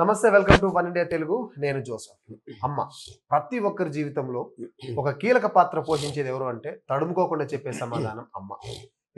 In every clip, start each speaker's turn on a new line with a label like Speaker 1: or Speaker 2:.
Speaker 1: నమస్తే welcome to One India Telugu. నేను Joseph. అమ్మ ప్రతి ఒక్కరి జీవితంలో ఒక కీలక పాత్ర పోషించేది ఎవరు అంటే తడుముకోకుండా చెప్పే సమాధానం అమ్మ.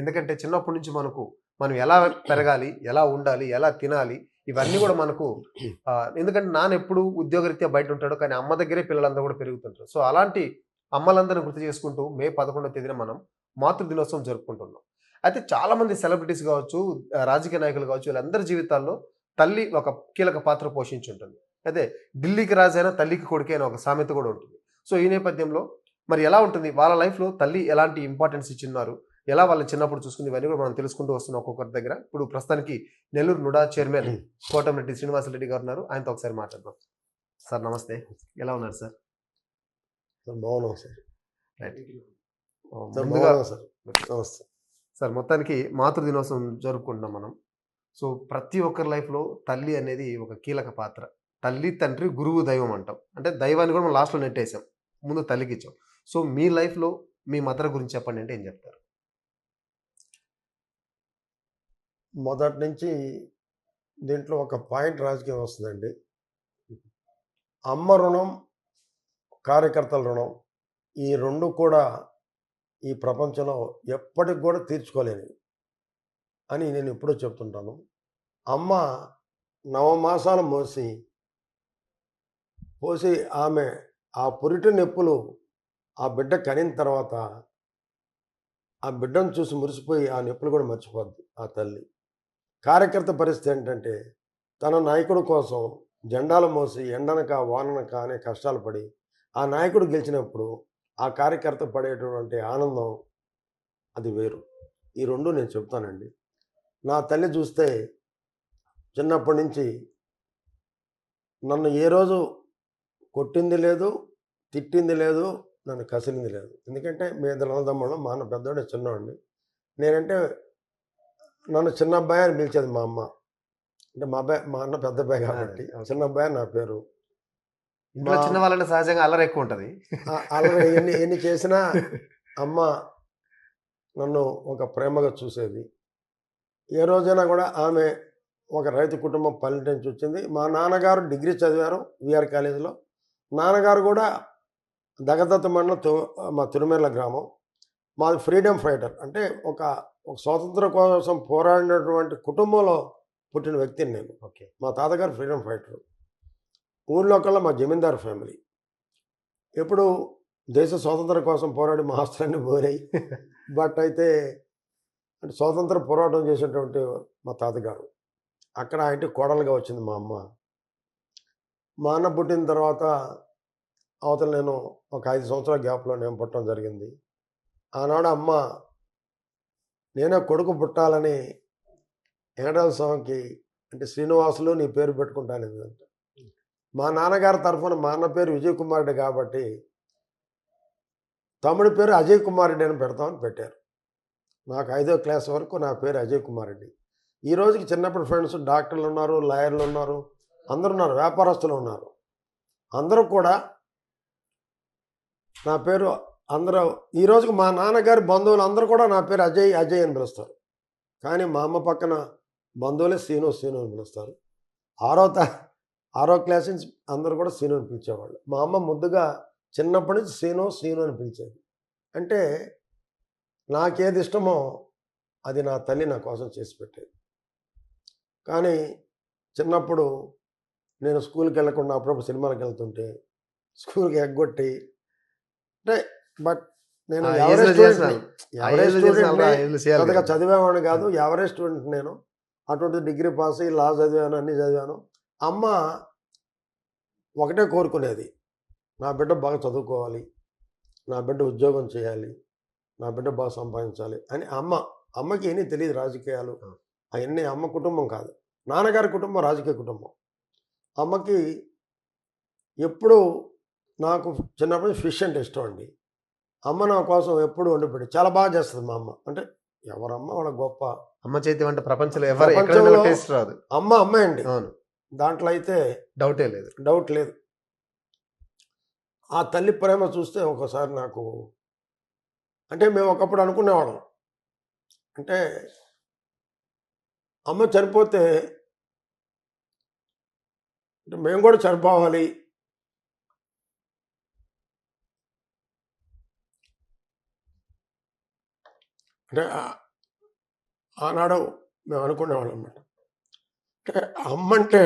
Speaker 1: ఎందుకంటే చిన్నప్పటి నుంచి మనకు మనం ఎలా పెరగాలి ఎలా ఉండాలి ఎలా తినాలి ఇవన్నీ కూడా మనకు ఎందుకంటే నాన్న ఎప్పుడు ఉద్యోగరీత్యా బయట ఉంటాడు కానీ అమ్మ దగ్గరే పిల్లలందరూ కూడా పెరుగుతుంటారు. సో అలాంటి అమ్మలందరిని గుర్తు చేసుకుంటూ మే పదకొండవ తేదీన మనం మాతృ దినోత్సవం జరుపుకుంటున్నాం. అయితే చాలా మంది సెలబ్రిటీస్ కావచ్చు రాజకీయ నాయకులు కావచ్చు వీళ్ళందరి జీవితాల్లో తల్లి ఒక కీలక పాత్ర పోషించి ఉంటుంది అయితే ఢిల్లీకి రాజైనా తల్లికి కొడుకే అనే ఒక సామెత కూడా ఉంటుంది. సో ఈ నేపథ్యంలో మరి ఎలా ఉంటుంది? వాళ్ళ లైఫ్లో తల్లి ఎలాంటి ఇంపార్టెన్స్ ఇచ్చిన్నారు? ఎలా వాళ్ళని చిన్నప్పుడు చూసుకుంది? ఇవన్నీ కూడా మనం తెలుసుకుంటూ వస్తున్నాం ఒక్కొక్కరి దగ్గర. ఇప్పుడు ప్రస్తుతానికి నెల్లూరు నుడా చైర్మన్ కోటమిరెడ్డి శ్రీనివాసరెడ్డి గారు ఉన్నారు. ఆయనతో ఒకసారి మాట్లాడదాం. సార్ నమస్తే. ఎలా ఉన్నారు సార్?
Speaker 2: సార్ బాగున్నాం సార్.
Speaker 1: రైట్.
Speaker 2: సార్
Speaker 1: మొత్తానికి మాతృ దినోత్సవం జరుపుకుంటున్నాం మనం. సో ప్రతి ఒక్కరి లైఫ్లో తల్లి అనేది ఒక కీలక పాత్ర. తల్లి తండ్రి గురువు దైవం అంటాం. అంటే దైవాన్ని కూడా మనం లాస్ట్లో నెట్టేసాం. ముందు తల్లికి ఇచ్చాం సో మీ లైఫ్లో మీ మదర్ గురించి చెప్పండి అంటే ఏం చెప్తారు?
Speaker 2: మొదటి నుంచి దీంట్లో ఒక పాయింట్ రాజకీయం వస్తుందండి. అమ్మ రుణం కార్యకర్తల రుణం ఈ రెండు కూడా ఈ ప్రపంచంలో ఎప్పటికి కూడా తీర్చుకోలేనివి. అని నేను ఎప్పుడూ చెప్తుంటాను. అమ్మ నవమాసాలు మోసి పోసి ఆమె ఆ పురిటి నొప్పులు ఆ బిడ్డ కనిన తర్వాత ఆ బిడ్డను చూసి మురిసిపోయి ఆ నొప్పులు కూడా మర్చిపోద్ది ఆ తల్లి. కార్యకర్త పరిస్థితి ఏంటంటే తన నాయకుడు కోసం జెండాలు మోసి ఎండనక వాననక అనే కష్టాలు పడి ఆ నాయకుడు గెలిచినప్పుడు ఆ కార్యకర్త పడేటటువంటి ఆనందం అది వేరు. ఈ రెండు నేను చెప్తానండి. నా తల్లి చూస్తే చిన్నప్పటి నుంచి నన్ను ఏ రోజు కొట్టింది లేదు తిట్టింది లేదు నన్ను కసిరింది లేదు. ఎందుకంటే మీ ఇద్దరు అన్నదమ్ముడు మా అన్న పెద్దోడే చిన్నవాడిని నేనంటే నన్ను చిన్న అబ్బాయి అని పిలిచేది మా అమ్మ. అంటే మా అబ్బాయి మా అన్న పెద్ద అబ్బాయి కాబట్టి. చిన్న అబ్బాయి నా పేరు.
Speaker 1: ఇంట్లో చిన్న వాళ్ళంటే సహజంగా అల్లరి ఎక్కువ ఉంటుంది.
Speaker 2: ఆ- అలా ఎన్ని ఎన్ని చేసినా అమ్మ నన్ను ఒక ప్రేమగా చూసేది. ఏ రోజైనా కూడా ఆమె ఒక రైతు కుటుంబం పల్లెట నుంచి వచ్చింది. మా నాన్నగారు డిగ్రీ చదివారు విఆర్ కాలేజీలో. నాన్నగారు కూడా దగదత్త మండలం తు- మా తిరుమల గ్రామం. మాది ఫ్రీడమ్ ఫైటర్. అంటే ఒక ఒక స్వాతంత్రం కోసం పోరాడినటువంటి కుటుంబంలో పుట్టిన వ్యక్తిని నేను.
Speaker 1: ఓకే.
Speaker 2: మా తాతగారు ఫ్రీడమ్ ఫైటర్. ఊళ్ళో కల్లా మా జమీందార్ ఫ్యామిలీ. ఎప్పుడు దేశ స్వాతంత్రం కోసం పోరాడి మా ఆస్తులన్నీ పోరాయి. బట్ అయితే అంటే స్వాతంత్ర పోరాటం చేసేటువంటి మా తాతగారు. అక్కడ ఆ ఇంటికి కోడలుగా వచ్చింది మా అమ్మ. మా అన్న పుట్టిన తర్వాత అవతల నేను ఒక ఐదు సంవత్సరాల గ్యాప్లో నేను పుట్టడం జరిగింది. ఆనాడు అమ్మ నేనే కొడుకు పుట్టాలని వెంకటేశ్వర స్వామికి అంటే శ్రీనివాసులు నీ పేరు పెట్టుకుంటాను అంట. మా నాన్నగారి తరఫున మా అన్న పేరు విజయ్ కుమారుడు కాబట్టి తమ్ముడి పేరు అజయ్ కుమార్ రెడ్డి అని పెడతామని పెట్టారు. నాకు ఐదో క్లాస్ వరకు నా పేరు అజయ్ కుమార్ రెడ్డి. ఈ రోజుకి చిన్నప్పుడు ఫ్రెండ్స్ డాక్టర్లు ఉన్నారు లాయర్లు ఉన్నారు అందరు ఉన్నారు వ్యాపారస్తులు ఉన్నారు. అందరూ కూడా నా పేరు అందరూ ఈ రోజుకి మా నాన్నగారి బంధువులు అందరూ కూడా నా పేరు అజయ్ అజయ్ అని పిలుస్తారు. కానీ మా అమ్మ పక్కన బంధువులే సీను సీను అని పిలుస్తారు. ఆరో తా ఆరో క్లాస్ నుంచి అందరూ కూడా సీను అని పిలిచేవాళ్ళు. మా అమ్మ ముద్దుగా చిన్నప్పటి నుంచి సీను సీను అని పిలిచేది. అంటే నాకేది ఇష్టమో అది నా తల్లి నా కోసం చేసి పెట్టేది. కానీ చిన్నప్పుడు నేను స్కూల్కి వెళ్ళకుండా అప్పుడప్పుడు సినిమాలకు వెళ్తుంటే స్కూల్కి ఎగ్గొట్టి అంటే బట్ నేను
Speaker 1: ఆ
Speaker 2: ఎవరే
Speaker 1: ఏజ్లో చేసిన-
Speaker 2: స్టూడెంట్ని
Speaker 1: ఆ
Speaker 2: ఎవరే
Speaker 1: ఏజ్లో చేసిన అలా
Speaker 2: స్టూడెంట్ని
Speaker 1: ఏజ్లో చేయాలి
Speaker 2: పెద్దగా
Speaker 1: కదా.
Speaker 2: చదివేవాడిని కాదు. ఎవరేజ్ స్టూడెంట్ నేను. అటువంటి డిగ్రీ పాస్ అయ్యి లా చదివాను అన్నీ చదివాను. అమ్మ ఒకటే కోరుకునేది. నా బిడ్డ బాగా చదువుకోవాలి. నా బిడ్డ ఉద్యోగం చేయాలి. నా బిడ్డ బాగా సంపాదించాలి అని అమ్మ అమ్మకి ఏమీ తెలియదు రాజకీయాలు. అవన్నీ అమ్మ కుటుంబం కాదు. నాన్నగారి కుటుంబం రాజకీయ కుటుంబం. అమ్మకి ఎప్పుడు నాకు చిన్నప్పుడు ఫిష్ అంటే ఇష్టం అండి. అమ్మ నా కోసం ఎప్పుడు వండిపెట్టి చాలా బాగా చేస్తుంది మా అమ్మ. అంటే ఎవరమ్మ వాళ్ళ గొప్ప
Speaker 1: అమ్మ చేతి వంట ప్రపంచంలో ఎవరు టేస్ట్ రాదు.
Speaker 2: అమ్మ అమ్మే అండి.
Speaker 1: అవును.
Speaker 2: దాంట్లో అయితే
Speaker 1: డౌటే లేదు.
Speaker 2: డౌట్ లేదు. ఆ తల్లి ప్రేమ చూస్తే ఒకసారి నాకు అంటే మేము ఒకప్పుడు అనుకునేవాళ్ళం. అంటే అమ్మ చనిపోతే అంటే మేము కూడా చనిపోవాలి. అంటే ఆనాడు మేము అనుకునేవాళ్ళం అన్నమాట. అంటే అమ్మ అంటే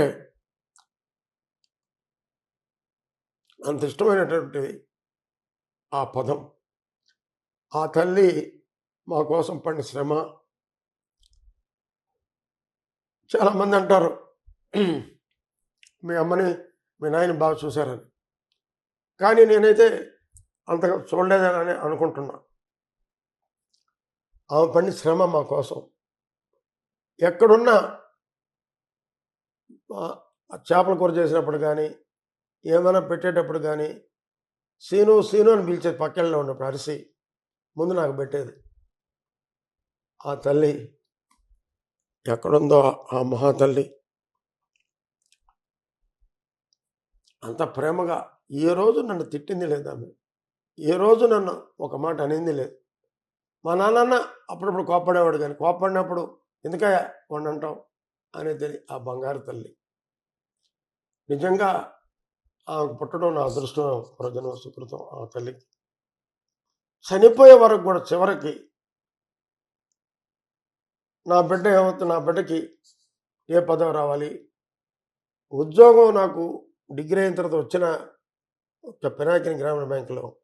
Speaker 2: అంత ఇష్టమైనటువంటిది ఆ పదం. ఆ తల్లి మా కోసం పడిన శ్రమ. చాలామంది అంటారు మీ అమ్మని మీ నాయన బాగా చూశారని. కానీ నేనైతే అంతగా చూడలేదని అనుకుంటున్నా. ఆమె పడిన శ్రమ మా కోసం. ఎక్కడున్నా చేపల కూర చేసినప్పుడు కానీ ఏమైనా పెట్టేటప్పుడు కానీ సీను సీను అని పిలిచేది పక్కల్లో ఉన్నప్పుడు అరిసి ముందు నాకు పెట్టేది. ఆ తల్లి ఎక్కడుందో ఆ మహాతల్లి. అంత ప్రేమగా ఏ రోజు నన్ను తిట్టింది లేదు ఆమె. ఏ రోజు నన్ను ఒక మాట అనింది లేదు. మా నాన్న అప్పుడప్పుడు కోపడేవాడు కానీ కోపడినప్పుడు ఎందుకయ్యా వాడిని అంటావు అనేది ఆ బంగారు తల్లి. నిజంగా ఆమె పుట్టడం నా అదృష్టం ప్రజన సుకృతం ఆ తల్లికి. చనిపోయే వరకు కూడా చివరికి నా బిడ్డ ఏమవుతుంది? నా బిడ్డకి ఏ పదవి రావాలి? ఉద్యోగం నాకు డిగ్రీ అయిన తర్వాత వచ్చిన ఒక పినాకిని గ్రామీణ బ్యాంకులో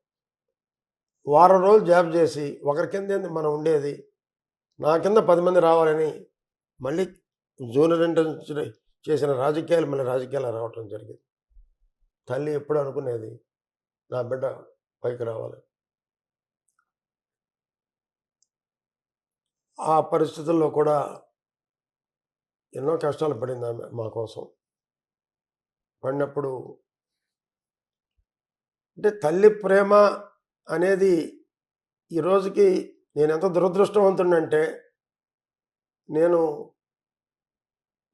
Speaker 2: వారం రోజులు జాబ్ చేసి ఒకరి కింద ఏంది? మనం ఉండేది. నా కింద పది మంది రావాలని మళ్ళీ జూనియర్ ఇంటర్న్షిప్ చేసిన రాజకీయాలు మళ్ళీ రాజకీయాలు రావటం జరిగింది. తల్లి ఎప్పుడు అనుకునేది నా బిడ్డ పైకి రావాలి. ఆ పరిస్థితుల్లో కూడా ఎన్నో కష్టాలు పడింది ఆమె మా కోసం. పడినప్పుడు అంటే తల్లి ప్రేమ అనేది ఈ రోజుకి నేను ఎంత దురదృష్టవంతుడంటే నేను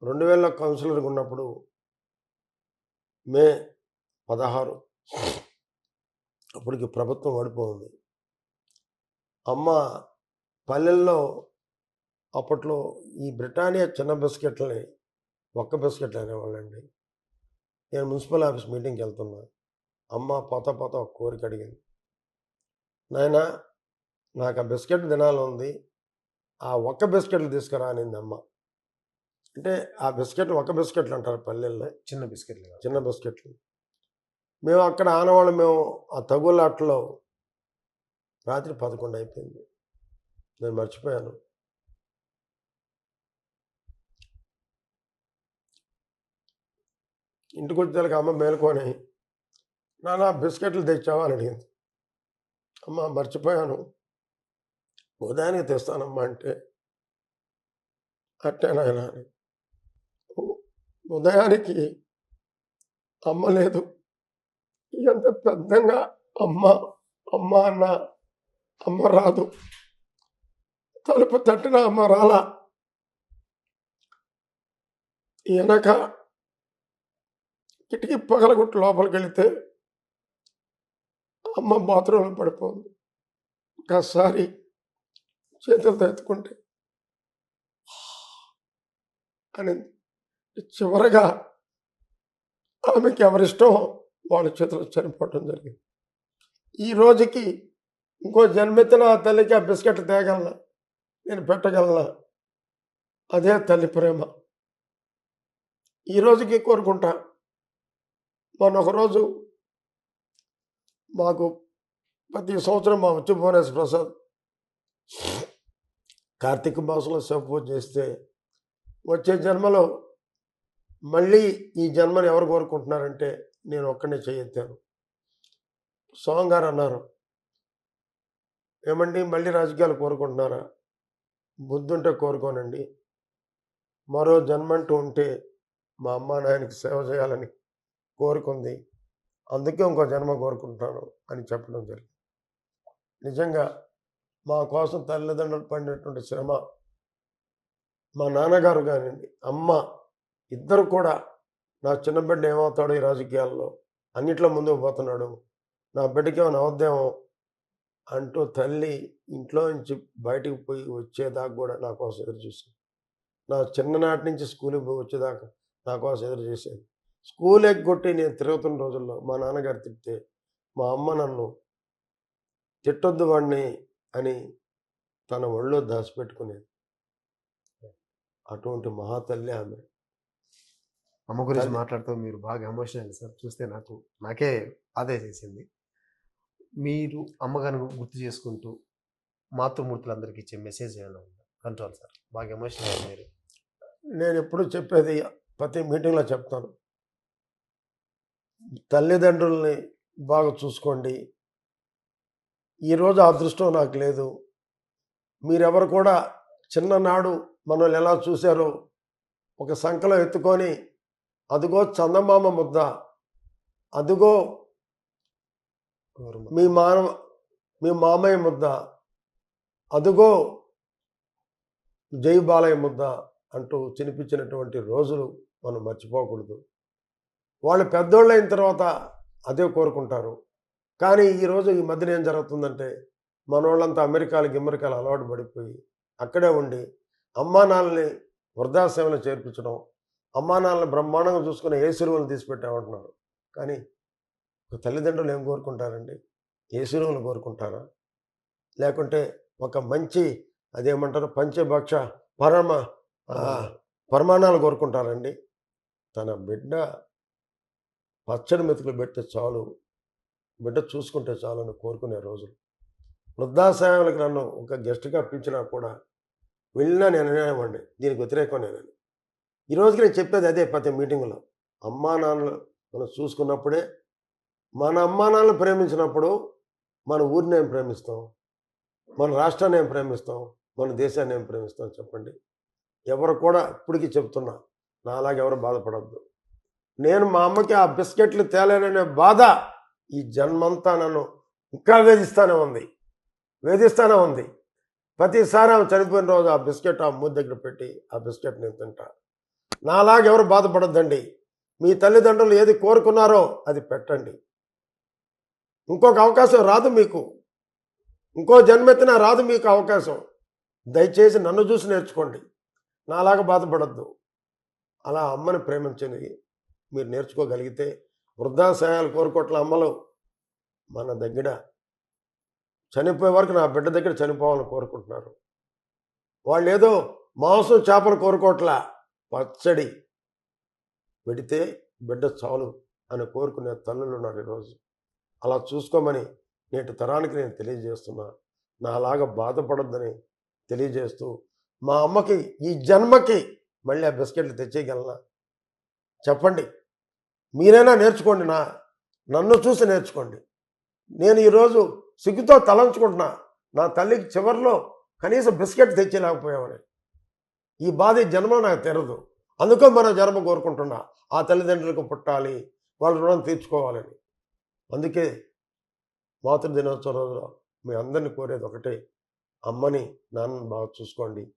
Speaker 2: రెండు వేల కౌన్సిలర్గా ఉన్నప్పుడు మే పదహారు అప్పటికి ప్రభుత్వం ఓడిపోయింది. అమ్మ పల్లెల్లో అప్పట్లో ఈ బ్రిటానియా చిన్న బిస్కెట్లని ఒక్క బిస్కెట్లు అనేవాళ్ళండి. నేను మున్సిపల్ ఆఫీస్ మీటింగ్కి వెళ్తున్నా. అమ్మ పోత పోత ఒక కోరిక అడిగింది. నాయన నాకు ఆ బిస్కెట్ తినాలి ఉంది. ఆ ఒక్క బిస్కెట్లు తీసుకురా అనింది అమ్మ. అంటే ఆ బిస్కెట్లు ఒక్క బిస్కెట్లు అంటారు పల్లెల్లో.
Speaker 1: చిన్న బిస్కెట్లు.
Speaker 2: చిన్న బిస్కెట్లు. మేము అక్కడ ఆనవాళ్ళు మేము ఆ తగులాట్లో రాత్రి పదకొండు అయిపోయింది. నేను మర్చిపోయాను. ఇంటికి వచ్చేదానికి అమ్మ మేలుకొని నాన్న బిస్కెట్లు తెచ్చావా? అని అడిగింది. అమ్మ మర్చిపోయాను. ఉదయానికి తెస్తానమ్మా అంటే అట్టే నాయన ఉదయానికి అమ్మ లేదు. ఎంత పెద్దంగా అమ్మ అమ్మ అన్న అమ్మ రాదు. తలుపు తట్టిన అమ్మ రాలా. వెనక కిటికీ పగలగొట్టు లోపలికి వెళితే అమ్మ బాత్రూంలో పడిపోయింది ఒకసారి చేతులతో ఎత్తుకుంటే అని చివరగా ఆమెకి ఎవరిష్టం వాళ్ళ చేతిలో చనిపోవటం జరిగింది. ఈ రోజుకి ఇంకో జన్మెత్తిన ఆ తల్లికి ఆ బిస్కెట్ తేగలనా? నేను పెట్టగలనా? అదే తల్లి ప్రేమ. ఈ రోజుకి కోరుకుంటా. మొన్న ఒకరోజు మాకు ప్రతి సంవత్సరం మా వచ్చి భువనేశ్వర ప్రసాద్ కార్తీక మాసంలో శివపూజ చేస్తే వచ్చే జన్మలో మళ్ళీ ఈ జన్మను ఎవరు కోరుకుంటున్నారంటే నేను ఒక్కనే చేయెత్తాను స్వామి గారు అన్నారు ఏమండి మళ్ళీ రాజకీయాలు కోరుకుంటున్నారా? బుద్ధుంటే కోరుకోనండి. మరో జన్మంటూ ఉంటే మా అమ్మ నాయనకి సేవ చేయాలని కోరుకుంది. అందుకే ఇంకో జన్మ కోరుకుంటాను అని చెప్పడం జరిగింది. నిజంగా మా కోసం తల్లిదండ్రులు పడినటువంటి శ్రమ మా నాన్నగారు కానివ్వండి అమ్మ ఇద్దరు కూడా నా చిన్న బిడ్డ ఏమవుతాడు ఈ రాజకీయాల్లో అన్నిట్లో ముందుకు పోతున్నాడు. నా బిడ్డకి ఏమైనా అవద్దేమో అంటూ తల్లి ఇంట్లో నుంచి బయటికి పోయి వచ్చేదాకా కూడా నా కోసం ఎదురు చూసింది. నా చిన్ననాటి నుంచి స్కూల్కి పోయి వచ్చేదాకా నా కోసం ఎదురు చేసేది. స్కూల్ ఎగ్గొట్టి నేను తిరుగుతున్న రోజుల్లో మా నాన్నగారు తిడితే మా అమ్మ నన్ను తిట్టొద్దు వాడిని అని తన ఒళ్ళో దాచిపెట్టుకునేది. అటువంటి మహాతల్లి ఆమె.
Speaker 1: అమ్మ గురించి మాట్లాడుతూ మీరు బాగా ఎమోషనల్ సార్. చూస్తే నాకు నాకే బాధ చేసింది. మీరు అమ్మగారిని గుర్తు చేసుకుంటూ మాతృమూర్తులందరికీ ఇచ్చే మెసేజ్ ఏమైనా ఉందా? Control sir. బాగా ఎమోషనల్ మీరు.
Speaker 2: నేను ఎప్పుడు చెప్పేది ప్రతి మీటింగ్లో చెప్తాను. తల్లిదండ్రుల్ని బాగా చూసుకోండి. ఈరోజు ఆ దృష్టం నాకు లేదు. మీరెవరు కూడా చిన్ననాడు మనల్ని ఎలా చూశారో ఒక సంకలో ఎత్తుకొని అదిగో చందమామ ముద్ద అదిగో. మీ మానవ మీ మామయ్య ముద్ద అదుగో జై బాలయ్య ముద్ద అంటూ చినిపించినటువంటి రోజులు మనం మర్చిపోకూడదు. వాళ్ళు పెద్దోళ్ళు అయిన తర్వాత అదే కోరుకుంటారు. కానీ ఈరోజు ఈ మధ్యన ఏం జరుగుతుందంటే మనోళ్ళంతా అమెరికాలు గిమ్మరికాలు అలవాటు పడిపోయి అక్కడే ఉండి అమ్మా నాన్నని వృద్ధాశ్రమంలో చేర్పించడం అమ్మా నాన్నని బ్రహ్మాండంగా చూసుకుని ఏ సిరువులు తీసిపెట్టామంటున్నారు. కానీ ఒక తల్లిదండ్రులు ఏం కోరుకుంటారండి? ఏ సిరువులు కోరుకుంటారా? లేకుంటే ఒక మంచి అదేమంటారు? పంచభక్ష పరమ పరమాణాలు కోరుకుంటారండి. తన బిడ్డ పచ్చడి మెతుకులు పెడితే చాలు. బిడ్డ చూసుకుంటే చాలు అని కోరుకునే రోజులు. వృద్ధాశ్రమాలకు నన్ను ఒక గెస్ట్గా పిలిచినా కూడా వెళ్ళినా నేను అనేవాడిని దీనికి వ్యతిరేకం నేనని ఈరోజుకి నేను చెప్పేది అదే ప్రతి మీటింగ్లో. అమ్మా నాన్నలు మనం చూసుకున్నప్పుడే మన అమ్మా నాన్నలు ప్రేమించినప్పుడు మన ఊరిని ఏం ప్రేమిస్తాం? మన రాష్ట్రాన్ని ఏం ప్రేమిస్తాం? మన దేశాన్ని ఏం ప్రేమిస్తాం? చెప్పండి. ఎవరు కూడా ఇప్పటికీ చెప్తున్నా. నాలాగా ఎవరు బాధపడద్దు. నేను మా అమ్మకి ఆ బిస్కెట్లు తేలేననే బాధ ఈ జన్మంతా నన్ను ఇంకా వేధిస్తానే ఉంది. వేధిస్తానే ఉంది. ప్రతిసారి ఆమె చనిపోయిన రోజు ఆ బిస్కెట్ ఆ ముద్ద దగ్గర పెట్టి ఆ బిస్కెట్ నేను తింటా. నాలాగెవరు బాధపడద్దండి. మీ తల్లిదండ్రులు ఏది కోరుకున్నారో అది పెట్టండి. ఇంకొక అవకాశం రాదు మీకు. ఇంకో జన్మెత్తినా రాదు మీకు అవకాశం. దయచేసి నన్ను చూసి నేర్చుకోండి. నాలాగా బాధపడద్దు. అలా అమ్మని ప్రేమించింది మీరు నేర్చుకోగలిగితే వృద్ధాశయాలు కోరుకోట్ల అమ్మలు మన దగ్గర. చనిపోయే వరకు నా బిడ్డ దగ్గర చనిపోవాలని కోరుకుంటున్నారు. వాళ్ళు ఏదో మాంసం చేపలు కోరుకోట్ల పచ్చడి పెడితే బిడ్డ చాలు అని కోరుకునే తల్లులు ఉన్నారు ఈరోజు. అలా చూసుకోమని నేటి తరానికి నేను తెలియజేస్తున్నా. నాలాగా బాధపడొద్దని తెలియజేస్తూ మా అమ్మకి ఈ జన్మకి మళ్ళీ ఆ బిస్కెట్లు తెచ్చేయగలనా? చెప్పండి. మీరైనా నేర్చుకోండి నా నన్ను చూసి నేర్చుకోండి. నేను ఈరోజు సిగ్గుతో తలంచుకుంటున్నా నా తల్లికి చివరిలో కనీసం బిస్కెట్ తెచ్చలేకపోయామని. ఈ బాధ జన్మ నాకు తెరదు. అందుకో మన జన్మ కోరుకుంటున్నా ఆ తల్లిదండ్రులకు పుట్టాలి వాళ్ళ రుణం తీర్చుకోవాలని. అందుకే మాతృ దినోత్సవం రోజులో మీ అందరిని కోరేది ఒకటే అమ్మని నాన్నని బాగా చూసుకోండి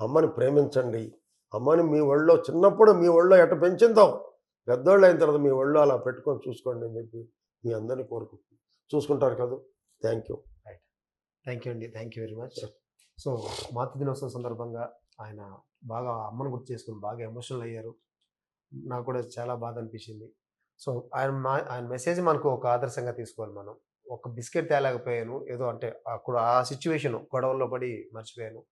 Speaker 2: అమ్మని ప్రేమించండి. అమ్మని మీ ఒళ్ళో చిన్నప్పుడు మీ ఒళ్ళో ఎట్ట పెంచిందో? పెద్దోళ్ళు అయిన తర్వాత మీ ఒళ్ళో అలా పెట్టుకొని చూసుకోండి అని చెప్పి మీ అందరిని కోరుకుంటున్నాను. చూసుకుంటారు కదా? Thank you.
Speaker 1: థ్యాంక్ యూ అండి. Thank you very much. So మాతృ దినోత్సవం సందర్భంగా ఆయన బాగా అమ్మను గుర్తు చేసుకుని బాగా ఎమోషనల్ అయ్యారు. నాకు కూడా చాలా బాధ అనిపించింది. సో ఆయన మా ఆయన మెసేజ్ మనకు ఒక ఆదర్శంగా తీసుకోవాలి మనం. ఒక బిస్కెట్ తేలేకపోయాను. ఏదో అంటే అక్కడ ఆ సిచ్యువేషన్ గొడవల్లో పడి మర్చిపోయాను.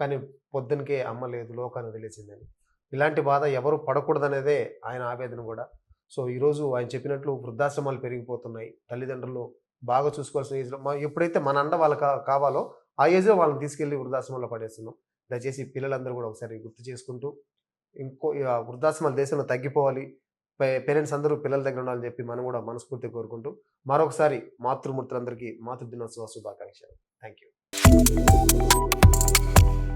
Speaker 1: కానీ పొద్దునకే అమ్మ లేదు లోకాన్ని వదిలేసిందని ఇలాంటి బాధ ఎవరు పడకూడదనేదే ఆయన ఆవేదన కూడా. సో ఈరోజు ఆయన చెప్పినట్లు వృద్ధాశ్రమాలు పెరిగిపోతున్నాయి. తల్లిదండ్రులు బాగా చూసుకోవాల్సిన ఏజ్లో మా ఎప్పుడైతే మన అండ వాళ్ళకి కావాలో ఆ ఏజ్లో వాళ్ళని తీసుకెళ్ళి వృద్ధాశ్రమంలో పడేస్తున్నాం. దయచేసి పిల్లలందరూ కూడా ఒకసారి గుర్తు చేసుకుంటూ ఇంకో వృద్ధాశ్రమాలు దేశంలో తగ్గిపోవాలి. పేరెంట్స్ అందరూ పిల్లల దగ్గర ఉండాలని చెప్పి మనం కూడా మనస్ఫూర్తి కోరుకుంటూ మరొకసారి మాతృమూర్తులందరికీ మాతృ దినోత్సవ శుభాకాంక్షలు. Thank you